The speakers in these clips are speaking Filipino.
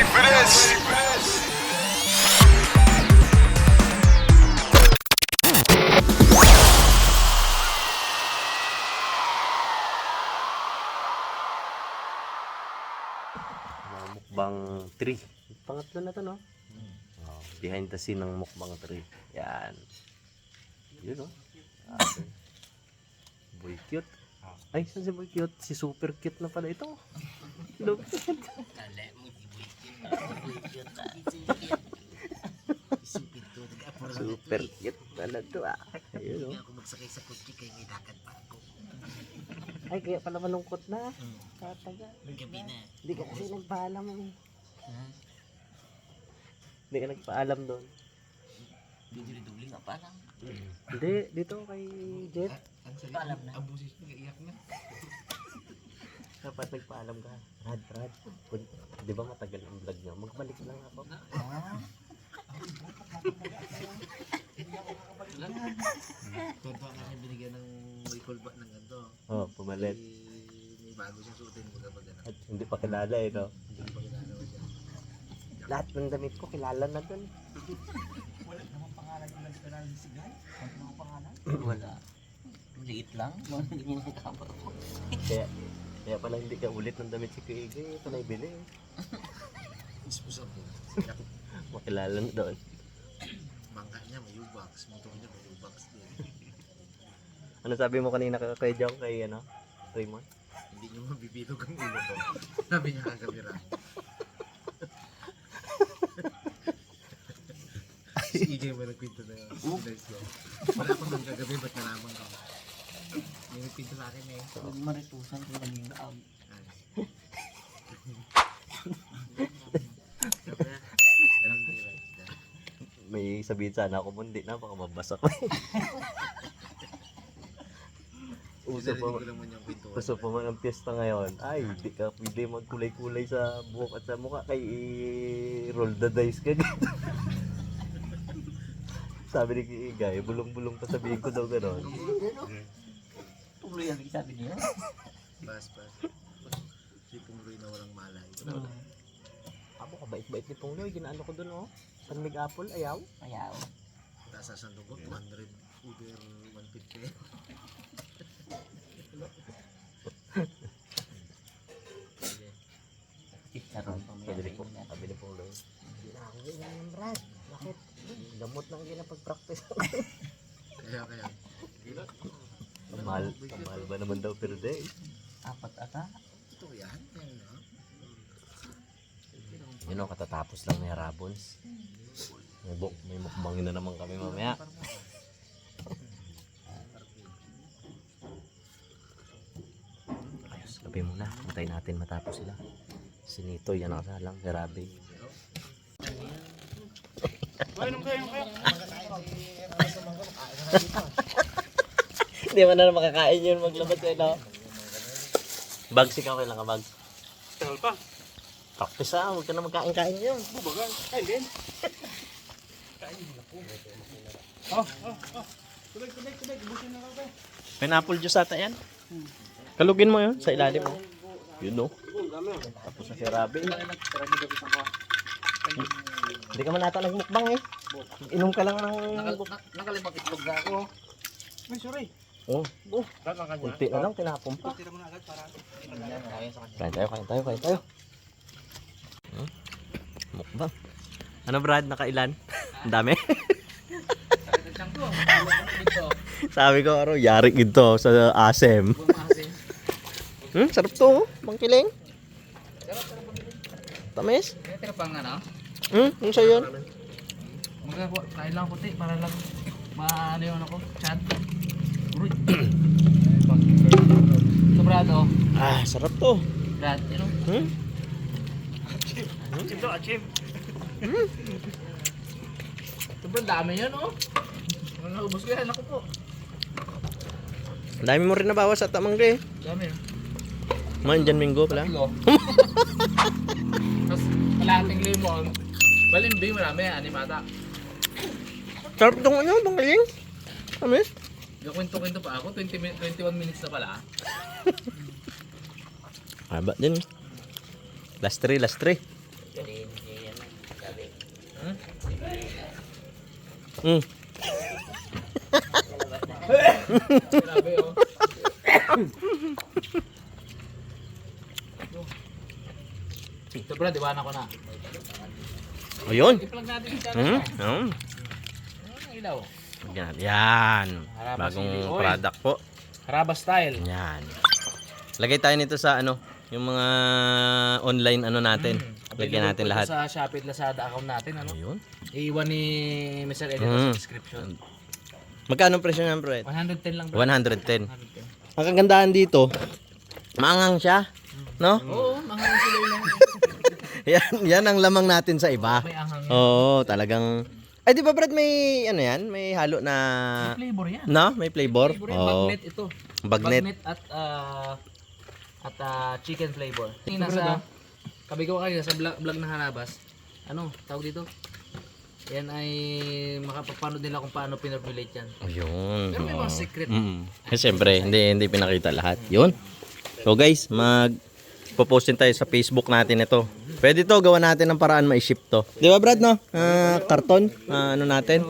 ready for mukbang 3. Pangatlo na to, no? Oh, behind the scene ng mukbang 3. Yan. Yun, no? Okay. Boy cute. Ay, saan si Boy cute? Si super cute na pala ito. Look. Super cute pala to ah. Ayun? Ako magsakay sa kutsi kay may dagat pa ako. Ay, kaya pala malungkot na. Tataga. Gabi na. Hindi ka kasi nagpaalam. eh. Ha? Hindi ka nagpaalam doon. Duduli-duli nga pa lang. Hindi, dito kay Jet. Ang salit Paalam na. Ang busis niya iyak na. Dapat nagpaalam ka. Rad, Rad. Kung, di ba matagal ang vlog niya? Magbalik lang ako. Tonto ang kasi binigyan ng recall ba ng ganito. Oh, pumalit. Eh, May bago siyang suotin mga pag ano. At hindi pa kilala eh, no? Hindi pa ginagawa siya. Lahat ng damit ko kilala na doon. Wala. Liit lang. Hindi mo nakakapa ko. Kaya, kaya pala hindi ka ulit ng damit si Kuya Igay. Ito na ibili. eh. Ispusap ko. Makilala na doon. Bangka niya may U-box. Motor niya may U-box din. Ano sabi mo kanina kay Kuya Jong kay ano? Raymond? Hindi niyo mabibilog ang ulo ko. Sabi niya kagabi ra. si EJ mo nagkwento na yun. Wala pa nang kagabi, ba't nalaman ko? May nagkwento sa akin eh. Huwag maritusan ko kanina. Right. May sabihin sana ako mo, hindi na, baka mabasa ko. Uso Uso pa, uso pa man ang piyesta ngayon. Ay, di ka pwede magkulay-kulay sa buhok at sa mukha kay roll the dice ka dito. Sabi ni Kiigay, bulong-bulong pa sabihin ko daw gano'n. Tuloy ang sabi niya. Pas, pas. Si Pumuloy na walang malay. Abo ka, bait-bait ni Pongloy, ginaano ko doon oh. Panmig apple, ayaw. Ayaw. Nasa sa dugo, 200 Uber 150. Chicharon pa may Sabi ni, kainin Pong, natin. sabi ni Pongloy, hindi na ako ganyan yan, Brad. Bakit? Gamot lang ginapag-practice. Kaya, kaya. Ang mahal, ang mahal ba naman daw per day? Apat ata. Ito yan. Yun o, katatapos lang ni Rabons. May, buk may mukbangin na naman kami mamaya. Ayos, kape muna. Antay natin matapos sila. Si Nito, yan ang salang. Grabe. Hindi mo na makakain yun maglabas eh, no? Bags, ikaw kailan ka bags? Tagal pa. Practice ah, huwag ka na magkain-kain yun. Bubagan. Kain din. Oh, oh, oh. Kulig, kulig, kulig. Ibusin na lang Pineapple juice ata yan. Kalugin mo yun sa ilalim mo. Yun no. Tapos na si Rabi. Hindi ka man ata nagmukbang eh. Inom ka lang ng... Nakalimang itlog na ako. Ay, sorry. Oh, oh. Kunti na lang, tinapon pa. Na agad para. Kain tayo, kain tayo, kain tayo. Hmm? Mukbang. Ano Brad, nakailan? Ang dami. Sabi ko, ano, yari ito sa asem. Hmm, sarap to, oh. Bangkiling. Tamis? Pero pang ano? Hmm, yung sa'yo yun? Magagawa, kain lang puti para lang maano yung ano ko, chat. Uy. Sobrado. Ah, sarap to. Brad, you know? Hmm? Achim to, achim. Sobrang dami yan, oh. Naubos ko yan, ako po. Ang dami mo rin nabawas at tamang eh. Dami. Man, dyan minggo pala. Tapos, kalahating limon. Balimbing marami, animata. Sarap tong ano, bangkiling. Tamis? Gakwento-kwento pa ako, 20 min- 21 minutes na pala. Haba din. Last three, last three. Galing. Mm. Grabe oh. Ito bro, dibanan ko na. Ayun. I-plug natin yung Hmm? Hmm. Ilaw. Yan. Yan. Haraba Bagong oil. product po. Haraba style. Yan. Lagay tayo nito sa ano, yung mga online ano natin. Lagyan natin lahat. Sa Shopee Lazada account natin. Ano? Ayun. Iiwan ni Mr. Elliot Mm. sa description. Magkano ang presyo niyan, bro? 110 lang bro. 110. 110. Ang kagandahan dito, maangang siya. No? Oo, mga sila lang. yan, yan ang lamang natin sa iba. May anghang yan. Oo, talagang... Ay, di ba Brad, may ano yan? May halo na... Flavor yan. No? May flavor? Flavor yan. Oo. Bagnet ito. Bagnet. at ah, at ah, chicken flavor. Yung nasa kabi ko kanina sa vlog, vlog na harabas. Ano, tawag dito? Yan ay makapapanood nila kung paano pinformulate yan. Ayun. Pero may mga secret. Mm. Eh, Siyempre, hindi, hindi pinakita lahat. Yun. So guys, mag popostin tayo sa Facebook natin ito. Pwede to, gawa natin ng paraan ma-ship to. Di ba Brad, no? Ah, karton, ah, ano natin?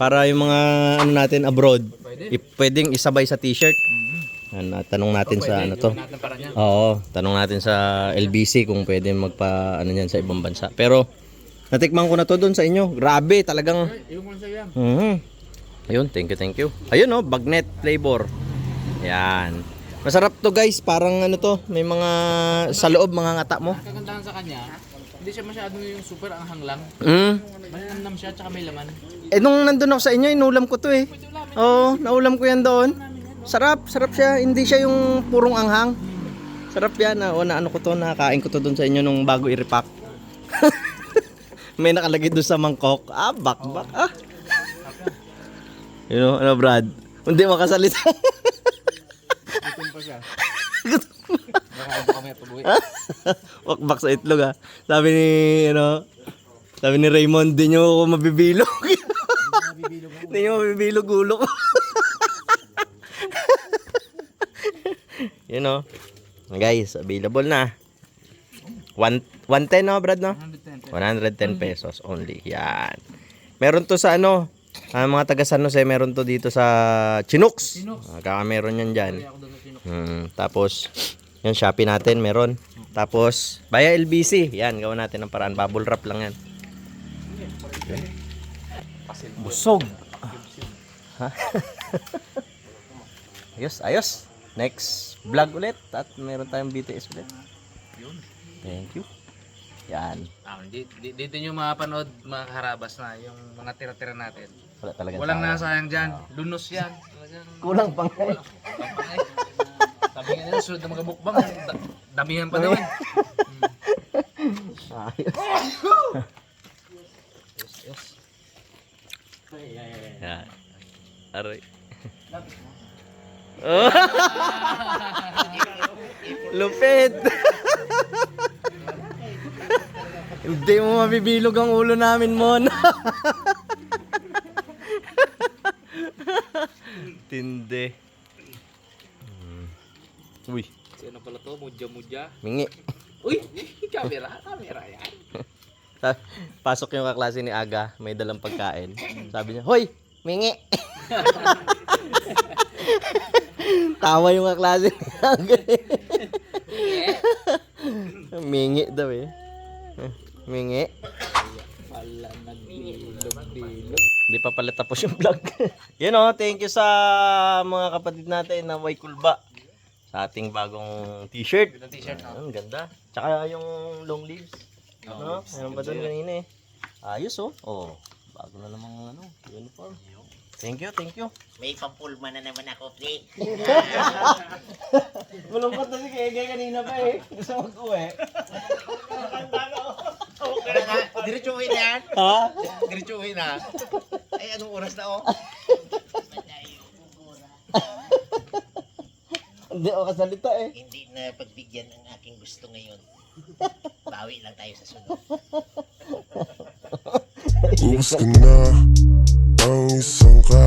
Para yung mga ano natin abroad, pwedeng isabay sa t-shirt. Ano, tanong natin sa ano to. Oo, tanong natin sa LBC kung pwede magpa ano yan sa ibang bansa. Pero natikman ko na to doon sa inyo. Grabe, talagang. Mhm. Ayun, thank you, thank you. Ayun oh, bagnet flavor. Yan. Masarap to guys, parang ano to, may mga sa loob mga ngata mo. Kagandahan sa kanya, hindi siya masyado yung super anghang lang. Mm. Malinamnam siya, tsaka may laman. Eh nung nandun ako sa inyo, inulam ko to eh. Oo, naulam ko yan doon. Sarap, sarap siya. Hindi siya yung purong anghang. Sarap yan. Na, o, na ano ko to, nakain ko to doon sa inyo nung bago i-repack. may nakalagay doon sa mangkok. Ah, bakbak. Ah. You know, ano Brad? Hindi makasalita. Pa siya. Baka kami pag-uwi. Wakbak sa itlog ah. Sabi ni, ano, sabi ni Raymond, di nyo ako mabibilog. Di nyo mabibilog ulo ko. you know. Guys, available na. One, 110 no, Brad, no? 110. 110 pesos only. Yan. Meron to sa ano, ah, mga taga San Jose, meron to dito sa Chinooks. Chinooks. Ah, kaka meron yan dyan. Ako doon sa Chinook. Hmm, tapos, yan, Shopee natin, meron. Tapos, via LBC, yan, gawa natin ng paraan. Bubble wrap lang yan. Busog. Ha? ayos, ayos. Next vlog ulit. At meron tayong BTS ulit. Thank you. Yan. Ah, di, di, dito nyo mapanood mga harabas na yung mga tira-tira natin. Wala talaga. Walang nasayang dyan. Lunos yan. Talagang Kulang pang Ay, Sabi nga nila, sunod na mga mukbang, da- damihan pa naman. Ayos. Yes. Yan. Aray. Oh. Lupit. Hindi mo mabibilog ang ulo namin, Mon. Tindi. Hmm. Uy, Sino pala to? Mudya-mudya. mingi. Uy! Camera! Camera yan. Pasok yung kaklase ni Aga, may dalang pagkain. Sabi niya, Hoy, mingi! Tawa yung kaklase ni Aga. mingi daw eh. Mingi. Hindi pa pala tapos yung vlog. Yun oh, thank you sa mga kapatid natin na may kulba. Sa ating bagong t-shirt. Ito t-shirt. Ang ganda. Tsaka yung long sleeves. No? Meron pa doon kanina eh. Ayos oh. Oh, bago na namang ano, uniform. Thank you, thank you. May pampulma na naman ako, pre. Malungkot na si Kege kanina pa eh. Gusto mag-uwi. Diretsuhin na yan. Ha? Diretsuhin na. Ay, anong oras na, oh? Hindi ako kasalita eh. Hindi na pagbigyan ang aking gusto ngayon. Bawi lang tayo sa sunod. Ubus ka na ang isang kaong